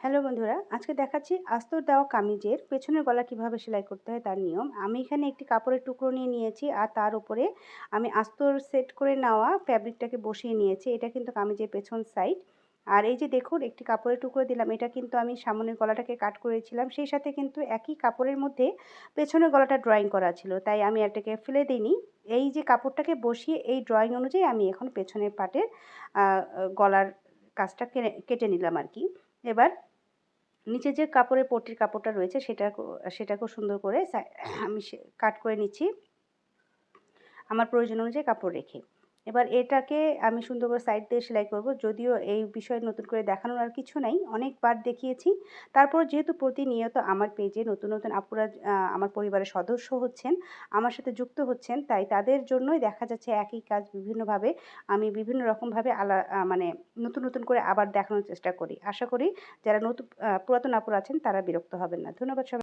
Hello বন্ধুরা, আজকে দেখাচ্ছি আস্তর দেওয়া কামিজের পেছনের গলা কীভাবে সেলাই করতে হয় তার নিয়ম। আমি এখানে একটি কাপড়ের টুকরো নিয়ে নিয়েছি আর তার উপরে আমি আস্তর সেট করে নেওয়া ফ্যাব্রিকটাকে বসিয়ে নিয়েছি। এটা কিন্তু কামিজের পেছন সাইড। আর এই যে দেখুন, একটি কাপড়ের টুকরো দিলাম। এটা কিন্তু আমি সামনের গলাটাকে কাট করেছিলাম। সেই সাথে কিন্তু একই কাপড়ের মধ্যে পেছনের গলাটা ড্রয়িং করা ছিল। তাই আমি এটাকে ফেলে দিইনি। এই যে কাপড়টাকে বসিয়ে এই ড্রয়িং অনুযায়ী আমি এখন পেছনের পাটের গলার কাজটা কেটে নিলাম আর কি। এবার নিচে যে কাপড়ের পট্টির কাপড়টা রয়েছে সেটা সেটাকেও সুন্দর করে আমি কাট করে নিচ্ছি। আমার প্রয়োজন অনুযায়ী কাপড় রেখে। এবার এটাকে আমি সুন্দর করে সাইড দিয়ে সেলাই করব। যদিও এই বিষয়ে নতুন করে দেখানোর আর কিছু নাই, অনেকবার দেখিয়েছি। তারপর যেহেতু প্রতিনিয়ত আমার পেজে নতুন নতুন আপুরা আমার পরিবারের সদস্য হচ্ছেন, আমার সাথে যুক্ত হচ্ছেন, তাই তাদের জন্যই দেখা যাচ্ছে একই কাজ বিভিন্নভাবে। আমি বিভিন্ন রকমভাবে আলা মানে নতুন নতুন করে আবার দেখানোর চেষ্টা করি। আশা করি যারা নতুন পুরাতন আপুরা আছেন তারা বিরক্ত হবেন না। ধন্যবাদ সবাই।